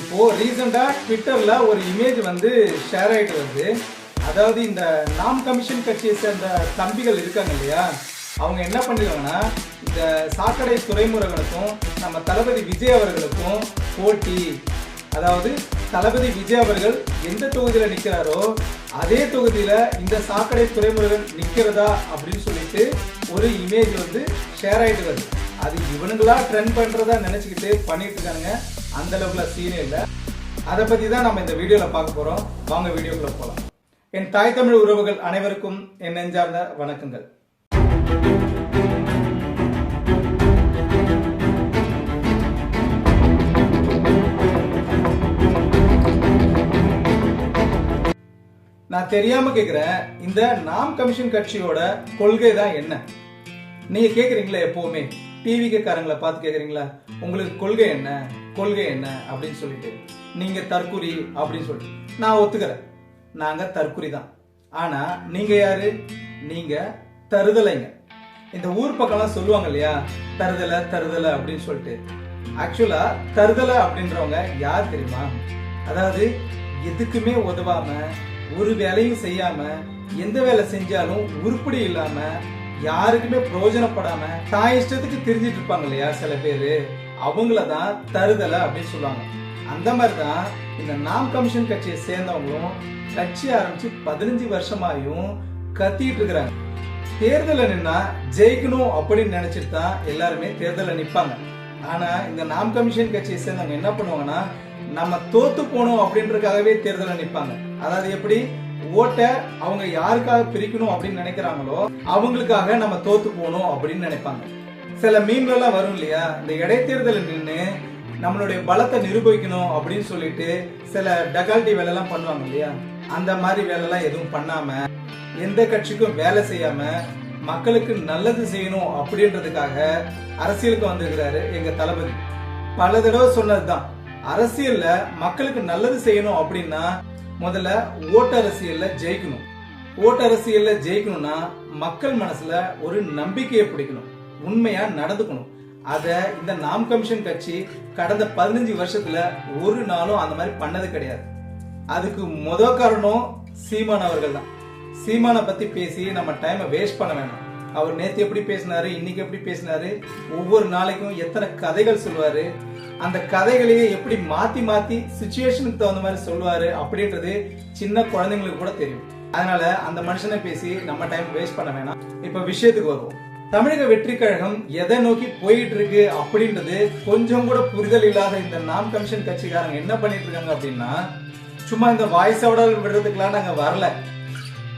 இப்போ ரீசெண்டா ட்விட்டர்ல ஒரு இமேஜ் வந்து ஷேர் ஆயிட்டு வருது. அதாவது இந்த நாம் கமிஷன் கட்சியை சேர்ந்த தம்பிகள் இருக்காங்க இல்லையா? அவங்க என்ன பண்ணிருக்காங்கன்னா இந்த சாக்கடை துறைமுருகனுக்கும் நம்ம தளபதி விஜய் அவர்களுக்கும் போட்டி. அதாவது தளபதி விஜய் அவர்கள் எந்த தொகுதியில நிக்கிறாரோ அதே தொகுதியில இந்த சாக்கடை துறைமுருகன் நிக்கிறதா அப்படின்னு சொல்லிட்டு ஒரு இமேஜ் வந்து ஷேர் ஆயிட்டு வருது. அது இவனுங்களா ட்ரெண்ட் பண்றதா நினைச்சுக்கிட்டு பண்ணிட்டு இருக்காங்க அந்த அளவுக்குல சீனே இல்லை. அதை பத்தி தான் நம்ம இந்த வீடியோல பார்க்க போறோம். வாங்க வீடியோக்குள்ள போலாம். என் தாய் தமிழ் உறவுகள் அனைவருக்கும் என் நெஞ்சார்ந்த வணக்கங்கள். நான் தெரியாம கேக்குறேன். இந்த நாம் கமிஷன் கட்சியோட கொள்கை தான் என்ன? நீங்க கேக்குறீங்களா எப்பவுமே? டிவி காரங்களை பார்த்து கேக்குறீங்களா? உங்களுக்கு கொள்கை என்ன? கொள்கை என்ன? அப்படின்னு சொல்லிட்டு நீங்க தற்குறி அப்படின்னு சொல்லிட்டு. நான் ஒத்துக்கிறேன் நாங்க தற்குறி தான். ஆனா நீங்க யாரு? நீங்க தருதலைங்க. இந்த ஊர் பக்கம்லாம் சொல்லுவாங்க இல்லையா? தருதலை தருதலை அப்படின்னு சொல்லிட்டு. ஆக்சுவலா தருதலை அப்படின்றவங்க யார் தெரியுமா? அதாவது எதுக்குமே உதவாம ஒரு வேலையும் செய்யாம எந்த வேலை செஞ்சாலும் உருப்படி இல்லாம யாருக்குமே பிரயோஜனப்படாம தான் இஷ்டத்துக்கு தெரிஞ்சிட்டு இருப்பாங்க இல்லையா சில பேரு? அவங்கள தான் தருதலை அப்படின்னு சொல்லுவாங்க. அந்த மாதிரி தான் இந்த நாம் கமிஷன் கட்சியை சேர்ந்தவங்களும் கட்சி ஆரம்பிச்சு பதினஞ்சு வருஷமாயும் கத்திட்டு இருக்கிறாங்க. தேர்தலில் நின்னா ஜெயிக்கணும் அப்படின்னு நினைச்சிட்டு தான் எல்லாருமே தேர்தலில் நிற்பாங்க ஆனா இந்த நாம் கமிஷன் கட்சியை சேர்ந்தவங்க என்ன பண்ணுவாங்கன்னா நம்ம தோத்து போனோம் அப்படின்றதுக்காகவே தேர்தலில் நிற்பாங்க அதாவது எப்படி? ஓட்டை அவங்க யாருக்காக பிரிக்கணும் அப்படின்னு நினைக்கிறாங்களோ அவங்களுக்காக நம்ம தோத்து போகணும் அப்படின்னு நினைப்பாங்க. சில மீன்கள்லாம் வரும் இல்லையா? இந்த இடைத்தேர்தலில் நின்று நம்மளுடைய பலத்தை நிரூபிக்கணும் அப்படின்னு சொல்லிட்டு சில டகால்டி வேலைலாம் பண்ணுவாங்க இல்லையா? அந்த மாதிரி வேலைலாம் எதுவும் பண்ணாம எந்த கட்சிக்கும் வேலை செய்யாம மக்களுக்கு நல்லது செய்யணும் அப்படின்றதுக்காக அரசியலுக்கு வந்திருக்கிறாரு எங்க தளபதி. பல தடவை சொன்னதுதான். அரசியல்ல மக்களுக்கு நல்லது செய்யணும் அப்படின்னா முதல்ல ஓட்டு அரசியல்ல ஜெயிக்கணும். ஓட்டு அரசியல்ல ஜெயிக்கணும்னா மக்கள் மனசுல ஒரு நம்பிக்கையை பிடிக்கணும். உண்மையா நடந்துக்கணும். அத இந்த நாம் கமிஷன் கட்சி கடந்த பதினஞ்சு வருஷத்துல ஒரு நாளும் அந்த மாதிரி பண்ணது கிடையாது. அதுக்கு முத காரணம் சீமான் அவர்கள் தான். சீமானை பத்தி பேசி நம்ம டைமை வேஸ்ட் பண்ண வேணாம். அவர் நேத்து எப்படி பேசினாரு இன்னைக்கு எப்படி பேசினாரு ஒவ்வொரு நாளைக்கும் எத்தனை கதைகள் சொல்லுவாரு அந்த கதைகளையே எப்படி மாத்தி மாத்தி சுச்சுவேஷனுக்கு தகுந்த மாதிரி சொல்லுவாரு அப்படின்றது சின்ன குழந்தைங்களுக்கு கூட தெரியும். அதனால அந்த மனுஷனை பேசி நம்ம டைம் வேஸ்ட் பண்ண வேணாம். இப்ப விஷயத்துக்கு வருவோம். தமிழக வெற்றி கழகம் எதை நோக்கி போயிட்டு இருக்கு அப்படின்றது கொஞ்சம் கூட புரிதல் இல்லாத இந்த நாம் கமிஷன் கட்சிக்காரங்க என்ன பண்ணிட்டு இருக்காங்க அப்படின்னா சும்மா இந்த வாய்ஸ் அவடல் விடுறதுக்கெல்லாம் நாங்க வரல.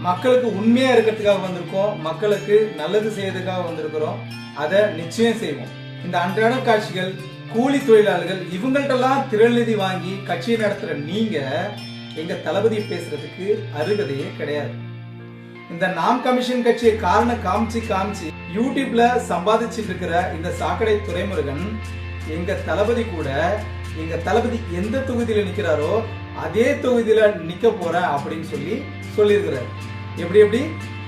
மக்களுக்கு உண்மையா இருக்கிறதுக்காக வந்திருக்கோம் மக்களுக்கு நல்லது செய்யறதுக்காக வந்திருக்கிறோம் அதை நிச்சயம் செய்வோம். இந்த அன்றாட காட்சிகள் கூலி தொழிலாளர்கள் இவங்கள்ட்டெல்லாம் திருநிதி வாங்கி கட்சியை நடத்துற நீங்க எங்க தளபதி பேசுறதுக்கு அருகதையே கிடையாது. இந்த நாம் கமிஷன் கட்சியை காரணம் காமிச்சு காமிச்சு யூடியூப்ல சம்பாதிச்சிட்டு இருக்கிற இந்த சாக்கடை துறைமுருகன் எங்க தளபதி கூட எங்க தளபதி எந்த தொகுதியில நிக்கிறாரோ அதே தொகுதியில நிக்க போறேன் அப்படின்னு சொல்லி சொல்லியிருக்கிறார். எப்படி எப்படி?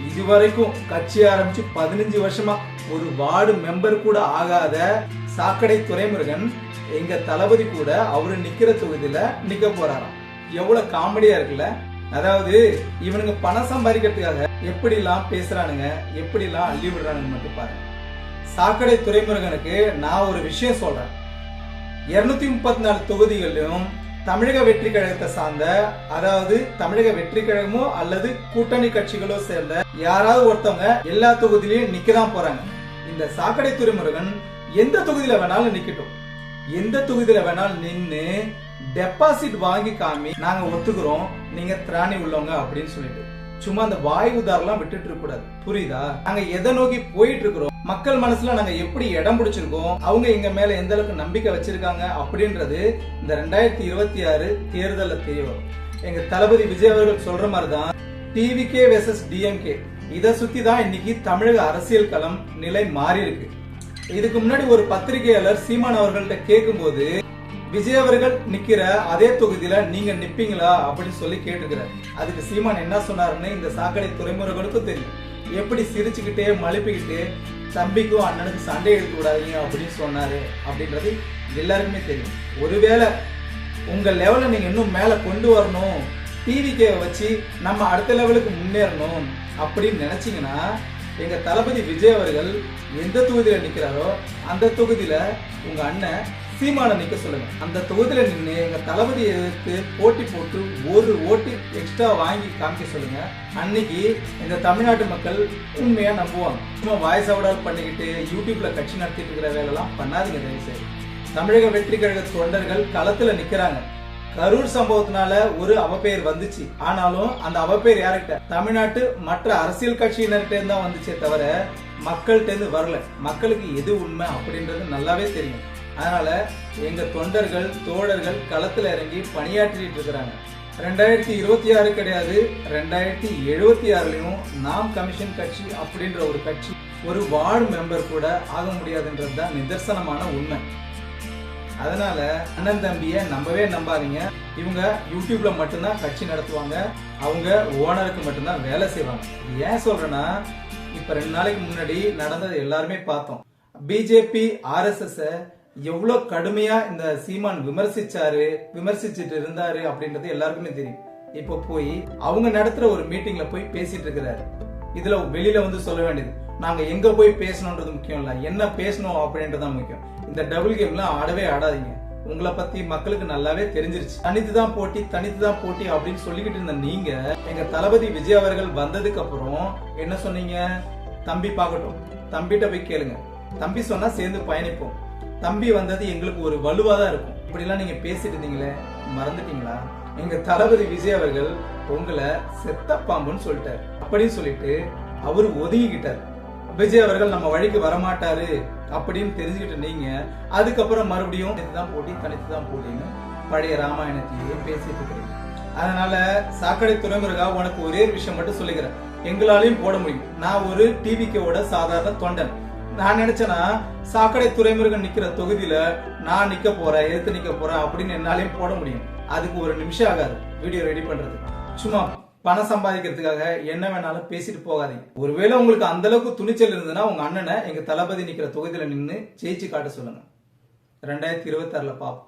இதுவரைக்கும் கட்சி ஆரம்பிச்சு பதினஞ்சு வருஷமா ஒரு வார்டு மெம்பர் கூட ஆகாத சாக்கடை துறைமுருகன் எங்க தளபதி கூட அவரு நிக்கிற தொகுதியில நிக்க போறாராம். எவ்வளவு காமெடியா இருக்குல்ல? அதாவது இவனுங்க பணம் சம்பாதிக்கிறதுக்காக எப்படிலாம் பேசுறானுங்க எப்படிலாம் அள்ளி விடுறானுங்க மட்டும் பாருங்க சாக்கடை துறைமுருகனுக்கு நான் ஒரு விஷயம் சொல்றேன். இருநூத்தி முப்பத்தி நாலு தொகுதிகளிலும் தமிழக வெற்றி கழகத்தை சார்ந்த அதாவது தமிழக வெற்றி கழகமோ அல்லது கூட்டணி கட்சிகளோ சேர்ந்த யாராவது ஒருத்தவங்க எல்லா தொகுதியிலையும் நிக்கதான் போறாங்க. இந்த சாக்கடை துறைமுருகன் எந்த தொகுதியில வேணாலும் நிக்கட்டும். எந்த தொகுதியில வேணாலும் நின்று டெபாசிட் வாங்கி காமி நாங்க ஒத்துக்கிறோம். நீங்க திராணி உள்ளவங்க அப்படின்னு சொல்லிட்டு. சும்மா அந்த வாய் உதாரெல்லாம் விட்டுட்டு இருக்க கூடாது. புரியுதா? நாங்க எதை நோக்கி போயிட்டு இருக்கிறோம்? மக்கள் மனசுல நாங்க எப்படி இடம் பிடிச்சிருக்கோம்? அவங்க எங்க மேல எந்த அளவுக்கு நம்பிக்கை வச்சிருக்காங்க? அப்படின்றது இந்த ரெண்டாயிரத்தி இருபத்தி ஆறு தேர்தலில் தெரிய வரும் எங்க தளபதி விஜய் அவர்கள் சொல்ற மாதிரி தான் டிவிகே வெர்சஸ் டிஎம்கே இதை சுத்தி தான் இன்னைக்கு தமிழக அரசியல் களம் நிலை மாறி இருக்கு இதுக்கு முன்னாடி ஒரு பத்திரிகையாளர் சீமான் அவர்கள்ட்ட கேட்கும்போது விஜய் அவர்கள் நிக்கிற அதே தொகுதியில நீங்க நிப்பீங்களா அப்படின்னு சொல்லி கேட்டுக்கிறார் அதுக்கு சீமான் என்ன சொன்னாருன்னு இந்த சாக்கடை துறைமுறைகளுக்கும் தெரியும். எப்படி சிரிச்சுக்கிட்டே மழுப்பிக்கிட்டு தம்பிக்கும் அண்ணனுக்கும் சண்டை எடுக்க கூடாதீங்க அப்படின்னு சொன்னாரு அப்படின்றது எல்லாருக்குமே தெரியும். ஒருவேளை உங்க லெவலை நீங்க இன்னும் மேல கொண்டு வரணும் டிவிக்கே வச்சு நம்ம அடுத்த லெவலுக்கு முன்னேறணும் அப்படின்னு நினைச்சிங்கன்னா எங்க தளபதி விஜய் அவர்கள் எந்த தொகுதியில நிக்கிறாரோ அந்த தொகுதியில உங்க அண்ணன் சீமான நிக்க சொல்லுங்க. அந்த தொகுதியில நின்று எங்க தளபதி எதிர்த்து போட்டி போட்டு ஒரு ஓட்டு எக்ஸ்ட்ரா வாங்கி காமிக்க சொல்லுங்க. அன்னைக்கு இந்த தமிழ்நாட்டு மக்கள் உண்மையா நம்புவாங்க. சும்மா வாய்ஸ் அவுட் பண்ணிக்கிட்டு யூடியூப்ல கட்சி நடத்திட்டு இருக்கிற வேலைலாம் பண்ணாதீங்க தயவு செய்து தமிழக வெற்றி கழக தொண்டர்கள் களத்துல நிக்கிறாங்க. கரூர் சம்பவத்தினால ஒரு அவப்பெயர் வந்துச்சு. ஆனாலும் அந்த அவப்பெயர் யார்கிட்ட? தமிழ்நாட்டு மற்ற அரசியல் கட்சியினர்கிட்ட தான் வந்துச்சே தவிர மக்கள்கிட்ட இருந்து வரல. மக்களுக்கு எது உண்மை அப்படின்றது நல்லாவே தெரியும். அதனால எங்க தொண்டர்கள் தோழர்கள் களத்துல இறங்கி பணியாற்றிட்டு இருக்கிறாங்க. ரெண்டாயிரத்தி இருபத்தி ஆறு கிடையாது ரெண்டாயிரத்தி எழுபத்தி ஆறுலையும் நாம் கமிஷன் கட்சி அப்படின்ற ஒரு கட்சி ஒரு வார்டு மெம்பர் கூட ஆக முடியாதுன்றது தான் நிதர்சனமான உண்மை. அதனால அண்ணன் தம்பியை நம்பவே நம்பாதீங்க. இவங்க யூடியூப்ல மட்டும்தான் கட்சி நடத்துவாங்க. அவங்க ஓனருக்கு மட்டும்தான் வேலை செய்வாங்க. ஏன் சொல்றேன்னா இப்ப ரெண்டு நாளைக்கு முன்னாடி நடந்தது எல்லாருமே பார்த்தோம். பிஜேபி ஆர்எஸ்எஸ் எவ்வளவு கடுமையா இந்த சீமான் விமர்சிச்சாரு விமர்சிச்சுட்டு இருந்தாரு அப்படின்றது எல்லாருக்குமே தெரியும். இப்போ போய் அவங்க நடத்துற ஒரு மீட்டிங்ல போய் பேசிட்டு இருக்கிறாரு. இதுல வெளியில வந்து சொல்ல வேண்டியது நாங்க எங்க போய் பேசணும்ன்றது முக்கியம் இல்ல. என்ன பேசணும் அப்படின்றது தான் முக்கியம். இந்த டபுள் கேம்லாம் ஆடவே ஆடாதீங்க. உங்களை பத்தி மக்களுக்கு நல்லாவே தெரிஞ்சிருச்சு. தனித்து தான் போட்டி தனித்து தான் போட்டி அப்படின்னு சொல்லிக்கிட்டு இருந்த நீங்க எங்க தளபதி விஜய் அவர்கள் வந்ததுக்கு அப்புறம் என்ன சொன்னீங்க? தம்பி பார்க்கட்டும். தம்பிட்ட போய் கேளுங்க. தம்பி சொன்னா சேர்ந்து பயணிப்போம். தம்பி வந்தது எங்களுக்கு ஒரு வலுவா தான் இருக்கும். இப்படிலாம் நீங்க பேசிட்டு இருந்தீங்களே மறந்துட்டீங்களா? எங்க தளபதி விஜய் அவர்கள் உங்களை செத்த பாம்புன்னு சொல்லிட்டாரு. அப்படின்னு சொல்லிட்டு அவரு ஒதுங்கிக்கிட்டார். விஜய் அவர்கள் நம்ம வழிக்கு வரமாட்டாரு அப்படின்னு தெரிஞ்சுக்கிட்டு நீங்க அதுக்கப்புறம் மறுபடியும் இதுதான் போட்டி தனித்து தான் போட்டின்னு பழைய ராமாயணத்தையே பேசிட்டு இருக்கிறீங்க. அதனால சாக்கடை துறைமுருகா உனக்கு ஒரே விஷயம் மட்டும் சொல்லிக்கிறேன். எங்களாலையும் போட முடியும். நான் ஒரு டிவிக்கோட சாதாரண தொண்டன். நான் நினைச்சேன்னா சாக்கடை துறைமுருகன் நிக்கிற தொகுதியில நான் நிக்க போறேன் எதிர்த்து நிக்க போறேன் அப்படின்னு என்னாலையும் போட முடியும். அதுக்கு ஒரு நிமிஷம் ஆகாது வீடியோ ரெடி பண்றது சும்மா பணம் சம்பாதிக்கிறதுக்காக என்ன வேணாலும் பேசிட்டு போகாதீங்க. ஒருவேளை உங்களுக்கு அந்த அளவுக்கு துணிச்சல் இருந்ததுன்னா உங்க அண்ணனை எங்க தளபதி நிக்கிற தொகுதியில நின்று ஜெயிச்சு காட்ட சொல்லுங்க. ரெண்டாயிரத்தி இருபத்தி ஆறுல பாப்போம்.